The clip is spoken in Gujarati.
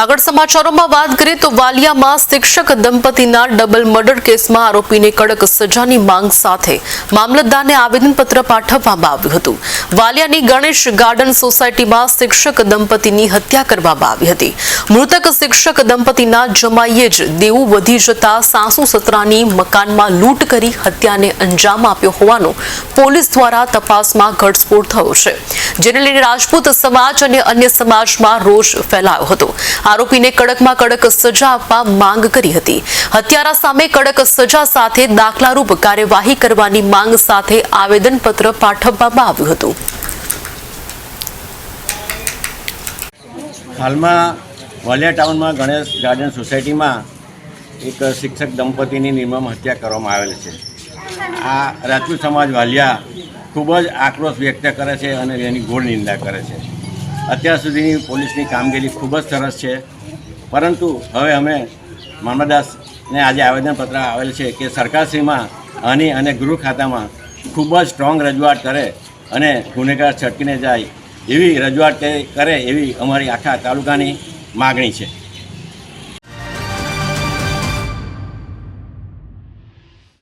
આગળ સમાચારોમાં વાત કરીએ તો વાલિયામાં શિક્ષક દંપતીના ડબલ મર્ડર કેસમાં આરોપીને કડક સજાની માંગ સાથે મામલતદારને આવેદનપત્ર પાઠવવામાં આવ્યું હતું. વાલિયાની ગણેશ ગાર્ડન સોસાયટીમાં શિક્ષક દંપતીની હત્યા કરવામાં આવી હતી. મૃતક શિક્ષક દંપતીના જમાઈએ જ દેવું વધી જતા સાસુ સસરાની મકાનમાં લૂંટ કરી હત્યાને અંજામ આપ્યો હોવાનો પોલીસ દ્વારા તપાસમાં ઘટસ્ફોટ થયો છે. જેને લઈને રાજપૂત સમાજ અને અન્ય સમાજમાં રોષ ફેલાયો હતો. આરોપીને કડકમાં કડક સજા આપવા માંગ કરી હતી. હત્યારા સામે કડક સજા સાથે દાખલારૂપ કાર્યવાહી કરવાની માંગ સાથે આવેદનપત્ર પાઠવવામાં આવ્યું હતું. હાલમાં વાલિયા ટાઉનમાં ગણેશ ગાર્ડન સોસાયટીમાં એક શિક્ષક દંપતીની નિર્મમ હત્યા કરવામાં આવેલ છે. આ રાજપૂત સમાજ વાલિયા ખૂબ જ આક્રોશ વ્યક્ત કરે છે અને એની ઘોર નિંદા કરે છે. અત્યાર સુધીની પોલીસની કામગીરી ખૂબ જ સરસ છે. પરંતુ હવે અમે મામલતદારને આજે આવેદનપત્ર આવેલ છે કે સરકારશ્રીમાં આની અને ગૃહ ખાતામાં ખૂબ જ સ્ટ્રોંગ રજૂઆત કરે અને ગુનેગાર છટકીને જાય એવી રજૂઆત કરે એવી અમારી આખા તાલુકાની માગણી છે.